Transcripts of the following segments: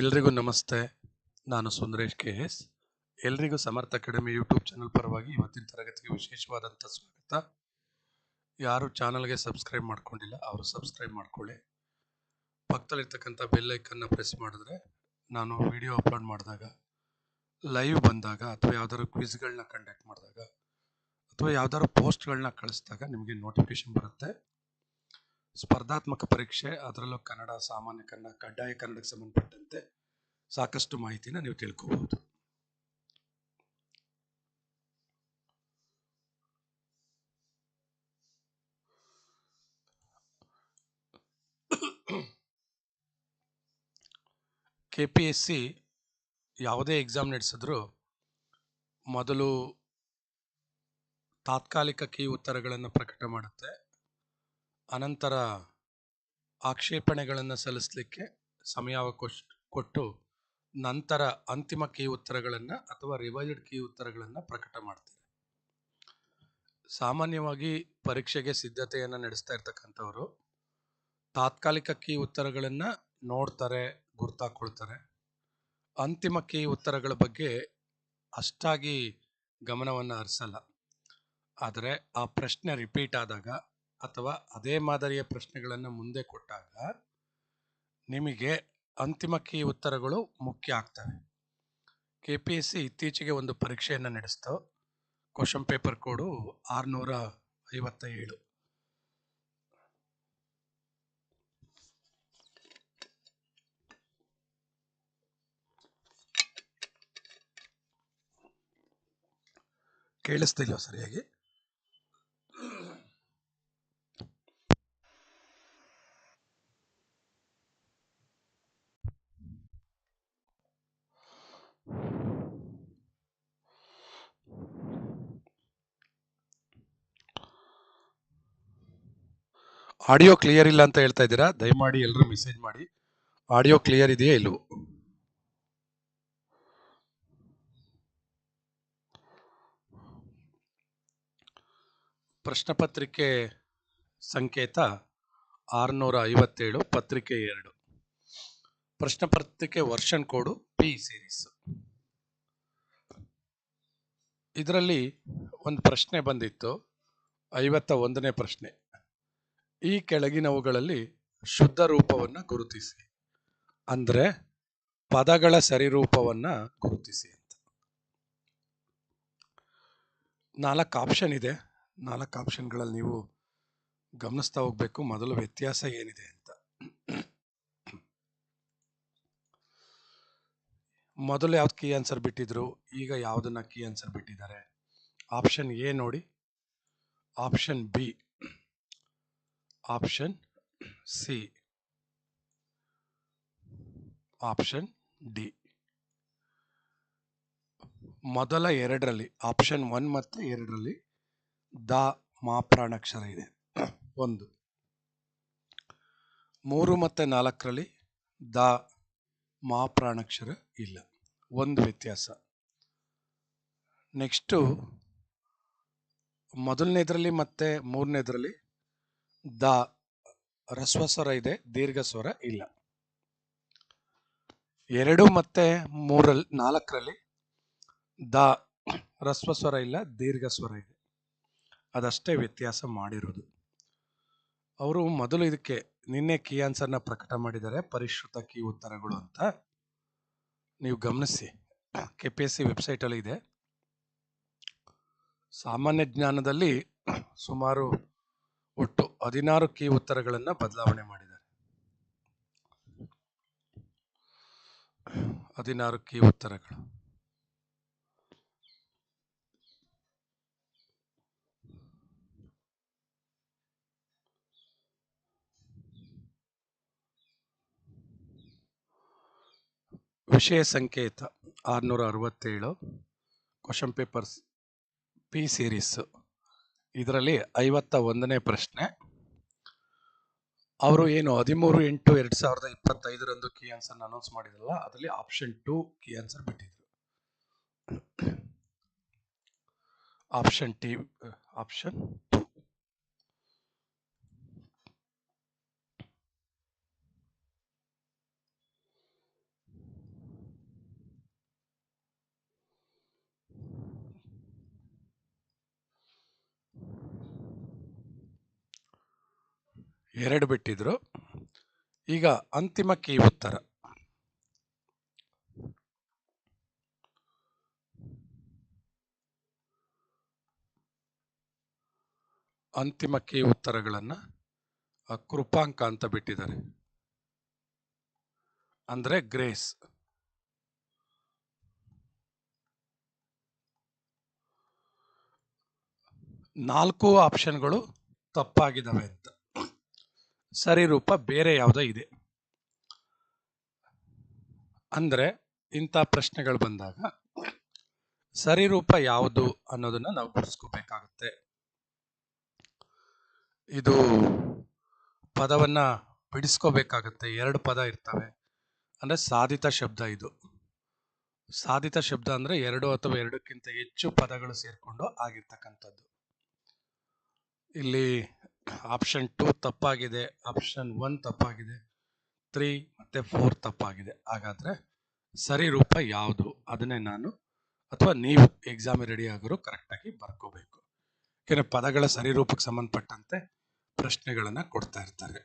ಎಲ್ರಿಗೂ ನಮಸ್ತೆ. ನಾನು ಸುಂದರೇಶ್ ಕೆ ಎಸ್ ಎಲ್ರಿಗೂ ಸಮರ್ಥ ಅಕಾಡೆಮಿ ಯೂಟ್ಯೂಬ್ ಚಾನಲ್ ಪರವಾಗಿ ಇವತ್ತಿನ ತರಗತಿಗೆ ವಿಶೇಷವಾದಂಥ ಸ್ವಾಗತ. ಯಾರು ಚಾನಲ್ಗೆ ಸಬ್ಸ್ಕ್ರೈಬ್ ಮಾಡ್ಕೊಂಡಿಲ್ಲ, ಅವರು ಸಬ್ಸ್ಕ್ರೈಬ್ ಮಾಡ್ಕೊಳ್ಳಿ. ಪಕ್ಕದಲ್ಲಿರ್ತಕ್ಕಂಥ ಬೆಲ್ ಐಕನ್ನ ಪ್ರೆಸ್ ಮಾಡಿದ್ರೆ ನಾನು ವಿಡಿಯೋ ಅಪ್ಲೋಡ್ ಮಾಡಿದಾಗ, ಲೈವ್ ಬಂದಾಗ ಅಥವಾ ಯಾವ್ದಾದ್ರು ಕ್ವಿಜ್ಗಳನ್ನ ಕಂಡಕ್ಟ್ ಮಾಡಿದಾಗ ಅಥವಾ ಯಾವ್ದಾದ್ರು ಪೋಸ್ಟ್ಗಳನ್ನ ಕಳಿಸಿದಾಗ ನಿಮಗೆ ನೋಟಿಫಿಕೇಶನ್ ಬರುತ್ತೆ. ಸ್ಪರ್ಧಾತ್ಮಕ ಪರೀಕ್ಷೆ, ಅದರಲ್ಲೂ ಕನ್ನಡ, ಸಾಮಾನ್ಯ ಕನ್ನಡ, ಕಡ್ಡಾಯ ಕನ್ನಡಕ್ಕೆ ಸಂಬಂಧಪಟ್ಟಂತೆ ಸಾಕಷ್ಟು ಮಾಹಿತಿನ ನೀವು ತಿಳ್ಕೋಬಹುದು. ಕೆ ಪಿ ಎಸ್ ಸಿ ಯಾವುದೇ ಎಕ್ಸಾಮ್ ನಡೆಸಿದ್ರು ಮೊದಲು ತಾತ್ಕಾಲಿಕ ಕೀ ಉತ್ತರಗಳನ್ನು ಪ್ರಕಟ ಮಾಡುತ್ತೆ. ಅನಂತರ ಆಕ್ಷೇಪಣೆಗಳನ್ನು ಸಲ್ಲಿಸಲಿಕ್ಕೆ ಸಮಯಾವಕಾಶ ಕೊಟ್ಟು ನಂತರ ಅಂತಿಮ ಕೀ ಉತ್ತರಗಳನ್ನು ಅಥವಾ ರಿವೈಸ್ಡ್ ಕೀ ಉತ್ತರಗಳನ್ನು ಪ್ರಕಟ ಮಾಡ್ತಾರೆ. ಸಾಮಾನ್ಯವಾಗಿ ಪರೀಕ್ಷೆಗೆ ಸಿದ್ಧತೆಯನ್ನು ನಡೆಸ್ತಾ ಇರ್ತಕ್ಕಂಥವರು ತಾತ್ಕಾಲಿಕ ಕೀ ಉತ್ತರಗಳನ್ನು ನೋಡ್ತಾರೆ ಗುರ್ತಾಕೊಳ್ತಾರೆ ಅಂತಿಮ ಕೀ ಉತ್ತರಗಳ ಬಗ್ಗೆ ಅಷ್ಟಾಗಿ ಗಮನವನ್ನು ಹರಿಸಲ್ಲ. ಆದರೆ ಆ ಪ್ರಶ್ನೆ ರಿಪೀಟ್ ಆದಾಗ ಅಥವಾ ಅದೇ ಮಾದರಿಯ ಪ್ರಶ್ನೆಗಳನ್ನು ಮುಂದೆ ಕೊಟ್ಟಾಗ ನಿಮಗೆ ಅಂತಿಮ ಕೀ ಉತ್ತರಗಳು ಮುಖ್ಯ ಆಗ್ತವೆ. ಕೆ ಪಿ ಎಸ್ ಸಿ ಇತ್ತೀಚೆಗೆ ಒಂದು ಪರೀಕ್ಷೆಯನ್ನು ನಡೆಸ್ತು. ಕ್ವಶನ್ ಪೇಪರ್ ಕೋಡು ಆರುನೂರ ಐವತ್ತ ಏಳು ಕೇಳಿಸ್ತಿಲ್ವ ಸರಿಯಾಗಿ? ಆಡಿಯೋ ಕ್ಲಿಯರ್ ಇಲ್ಲ ಅಂತ ಹೇಳ್ತಾ ಇದ್ದೀರಾ? ದಯಮಾಡಿ ಎಲ್ಲರೂ ಮೆಸೇಜ್ ಮಾಡಿ. ಆಡಿಯೋ ಕ್ಲಿಯರ್ ಇದೆಯಾ ಇಲ್ಲವೋ? ಪ್ರಶ್ನೆ ಪತ್ರಿಕೆ ಸಂಕೇತ ಆರುನೂರ ಐವತ್ತೇಳು, ಪತ್ರಿಕೆ ಎರಡು. ಪ್ರಶ್ನೆ ಪತ್ರಿಕೆ ವರ್ಷನ್ ಕೋಡು, ಪಿ ಸೀರೀಸ್. ಇದರಲ್ಲಿ ಒಂದು ಪ್ರಶ್ನೆ ಬಂದಿತ್ತು. ಐವತ್ತ ಒಂದನೇ ಪ್ರಶ್ನೆ. ಈ ಕೆಳಗಿನವುಗಳಲ್ಲಿ ಶುದ್ಧ ರೂಪವನ್ನು ಗುರುತಿಸಿ. ಅಂದರೆ ಪದಗಳ ಸರಿರೂಪವನ್ನು ಗುರುತಿಸಿ ಅಂತ. ನಾಲ್ಕು ಆಪ್ಷನ್ ಇದೆ. ನಾಲ್ಕು ಆಪ್ಷನ್ಗಳಲ್ಲಿ ನೀವು ಗಮನಿಸ್ತಾ ಹೋಗ್ಬೇಕು. ಮೊದಲು ವ್ಯತ್ಯಾಸ ಏನಿದೆ ಅಂತ. ಮೊದಲು ಯಾವ್ದು ಕೀ ಆನ್ಸರ್ ಬಿಟ್ಟಿದ್ರು, ಈಗ ಯಾವುದನ್ನ ಕೀ ಆನ್ಸರ್ ಬಿಟ್ಟಿದ್ದಾರೆ? ಆಪ್ಷನ್ ಎ ನೋಡಿ. Option B option C option D ಮೊದಲ ಎರಡರಲ್ಲಿ ಆಪ್ಷನ್ ಒನ್ ಮತ್ತು ಎರಡರಲ್ಲಿ ದ ಮಾಪ್ರಾಣಾಕ್ಷರ ಇದೆ ಒಂದು. ಮೂರು ಮತ್ತು ನಾಲ್ಕರಲ್ಲಿ ದ ಮಾಪ್ರಾಣಾಕ್ಷರ ಇಲ್ಲ. ಒಂದು ವ್ಯತ್ಯಾಸ. ನೆಕ್ಸ್ಟು ಮೊದಲನೇದರಲ್ಲಿ ಮತ್ತು ಮೂರನೇದರಲ್ಲಿ ದ ರಸ್ವ ಸ್ವರ ಇದೆ ದೀರ್ಘ ಸ್ವರ ಇಲ್ಲ. ಎರಡು ಮತ್ತೆ ಮೂರಲ್ಲಿ ನಾಲ್ಕರಲ್ಲಿ ದ ರಸ್ವ ಸ್ವರ ಇಲ್ಲ ದೀರ್ಘ ಸ್ವರ ಇದೆ. ಅದಷ್ಟೇ ವ್ಯತ್ಯಾಸ ಮಾಡಿರೋದು. ಅವರು ಮೊದಲು ಇದಕ್ಕೆ ನಿನ್ನೆ ಕೀ ಆನ್ಸರ್ನ ಪ್ರಕಟ ಮಾಡಿದ್ದಾರೆ, ಪರಿಷ್ಕೃತ ಕೀ ಉತ್ತರಗಳು ಅಂತ. ನೀವು ಗಮನಿಸಿ ಕೆ ಪಿ ಎಸ್ ಸಿ ವೆಬ್ಸೈಟಲ್ಲಿ ಇದೆ. ಸಾಮಾನ್ಯ ಜ್ಞಾನದಲ್ಲಿ ಸುಮಾರು ಹದಿನಾರು ಕೀ ಉತ್ತರಗಳನ್ನು ಬದಲಾವಣೆ ಮಾಡಿದ್ದಾರೆ. ಹದಿನಾರು ಕೀ ಉತ್ತರಗಳು. ವಿಷಯ ಸಂಕೇತ ಆರುನೂರ ಅರವತ್ತೇಳು ಕ್ವಶನ್ ಪೇಪರ್ಸ್ ಪಿ ಸೀರೀಸ್ ಇದರಲ್ಲಿ ಐವತ್ತ ಒಂದನೇ ಪ್ರಶ್ನೆ. ಅವರು ಏನು ಹದಿಮೂರು ಎಂಟು ಎರಡು ಸಾವಿರದ ಇಪ್ಪತ್ತೈದರಂದು ಕೀ ಆನ್ಸರ್ ಅನೌನ್ಸ್ ಮಾಡಿದ್ರಲ್ಲ, ಅದರಲ್ಲಿ ಆಪ್ಷನ್ ಟು ಕೀ ಆನ್ಸರ್ ಬಿಟ್ಟಿದ್ರು. ಆಪ್ಷನ್ ಟಿ ಆಪ್ಷನ್ ಟು ಎರಡು ಬಿಟ್ಟಿದ್ರು. ಈಗ ಅಂತಿಮ ಕೀ ಉತ್ತರ. ಅಂತಿಮ ಕೀ ಉತ್ತರಗಳನ್ನ ಕೃಪಾಂಕ ಅಂತ ಬಿಟ್ಟಿದ್ದಾರೆ. ಅಂದ್ರೆ ಗ್ರೇಸ್. ನಾಲ್ಕು ಆಪ್ಷನ್ಗಳು ತಪ್ಪಾಗಿದ್ದಾವೆ ಅಂತ. ಸರಿ ರೂಪ ಬೇರೆ ಯಾವುದೋ ಇದೆ. ಅಂದ್ರೆ ಇಂಥ ಪ್ರಶ್ನೆಗಳು ಬಂದಾಗ ಸರಿ ರೂಪ ಯಾವುದು ಅನ್ನೋದನ್ನ ನಾವು ಗುರುಸ್ಕೋಬೇಕಾಗುತ್ತೆ ಇದು ಪದವನ್ನ ಬಿಡಿಸ್ಕೋಬೇಕಾಗತ್ತೆ. ಎರಡು ಪದ ಇರ್ತವೆ. ಅಂದ್ರೆ ಸಾಧಿತ ಶಬ್ದ ಇದು. ಸಾಧಿತ ಶಬ್ದ ಅಂದ್ರೆ ಎರಡು ಅಥವಾ ಎರಡಕ್ಕಿಂತ ಹೆಚ್ಚು ಪದಗಳು ಸೇರಿಕೊಂಡು ಆಗಿರ್ತಕ್ಕಂಥದ್ದು. ಇಲ್ಲಿ ಆಪ್ಷನ್ ಟೂ ತಪ್ಪಾಗಿದೆ. ಆಪ್ಷನ್ ಒನ್ ತಪ್ಪಾಗಿದೆ. ತ್ರೀ ಮತ್ತೆ ಫೋರ್ ತಪ್ಪಾಗಿದೆ. ಹಾಗಾದ್ರೆ ಸರಿ ರೂಪ ಯಾವುದು? ಅದನ್ನೇ ನಾನು ಅಥವಾ ನೀವು ಎಕ್ಸಾಮ್ ರೆಡಿ ಆಗೋರು ಕರೆಕ್ಟಾಗಿ ಬರ್ಕೋಬೇಕು. ಯಾಕಂದ್ರೆ ಪದಗಳ ಸರಿ ರೂಪಕ್ಕೆ ಸಂಬಂಧಪಟ್ಟಂತೆ ಪ್ರಶ್ನೆಗಳನ್ನು ಕೊಡ್ತಾ ಇರ್ತಾರೆ.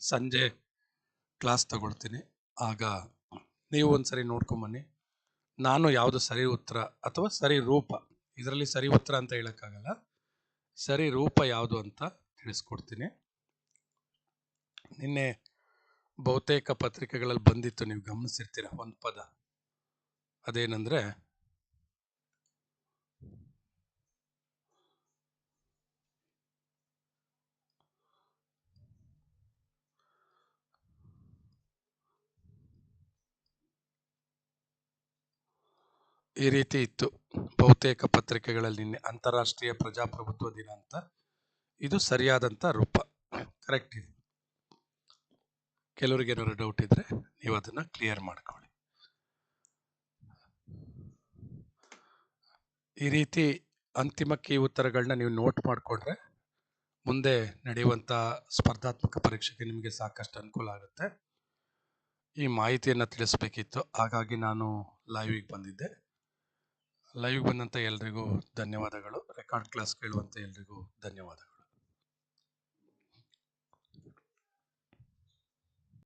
ಸಂಜೆ ಕ್ಲಾಸ್ ತಗೊಳ್ತೀನಿ. ಆಗ ನೀವು ಒಂದ್ಸರಿ ನೋಡ್ಕೊಂಬನ್ನಿ. ನಾನು ಯಾವುದು ಸರಿ ಉತ್ತರ ಅಥವಾ ಸರಿ ರೂಪ. ಇದರಲ್ಲಿ ಸರಿ ಉತ್ತರ ಅಂತ ಹೇಳಕ್ಕಾಗಲ್ಲ. ಸರಿ ರೂಪ ಯಾವುದು ಅಂತ ತಿಳಿಸ್ಕೊಡ್ತೀನಿ. ನಿನ್ನೆ ಬಹುತೇಕ ಪತ್ರಿಕೆಗಳಲ್ಲಿ ಬಂದಿತ್ತು ನೀವು ಗಮನಿಸಿರ್ತೀರ ಒಂದು ಪದ. ಅದೇನಂದ್ರೆ ಈ ರೀತಿ ಇತ್ತು. ಬಹುತೇಕ ಪತ್ರಿಕೆಗಳಲ್ಲಿ ನಿನ್ನೆ ಅಂತಾರಾಷ್ಟ್ರೀಯ ಪ್ರಜಾಪ್ರಭುತ್ವ ದಿನ ಅಂತ ಇದು ಸರಿಯಾದಂತ ರೂಪ. ಕರೆಕ್ಟ್ ಇದೆ. ಕೆಲವರಿಗೆ ಏನಾದ್ರು ಡೌಟ್ ಇದ್ರೆ ನೀವು ಅದನ್ನ ಕ್ಲಿಯರ್ ಮಾಡ್ಕೊಳ್ಳಿ. ಈ ರೀತಿ ಅಂತಿಮಕ್ಕೆ ಈ ಉತ್ತರಗಳನ್ನ ನೀವು ನೋಟ್ ಮಾಡಿಕೊಂಡ್ರೆ ಮುಂದೆ ನಡೆಯುವಂಥ ಸ್ಪರ್ಧಾತ್ಮಕ ಪರೀಕ್ಷೆಗೆ ನಿಮಗೆ ಸಾಕಷ್ಟು ಅನುಕೂಲ ಆಗುತ್ತೆ. ಈ ಮಾಹಿತಿಯನ್ನು ತಿಳಿಸ್ಬೇಕಿತ್ತು. ಹಾಗಾಗಿ ನಾನು ಲೈವಿಗೆ ಬಂದಿದ್ದೆ. ಲೈವ್ ಬಂದಂಥ ಎಲ್ರಿಗೂ ಧನ್ಯವಾದಗಳು. ರೆಕಾರ್ಡ್ ಕ್ಲಾಸ್ ಕೇಳುವಂಥ ಎಲ್ರಿಗೂ ಧನ್ಯವಾದಗಳು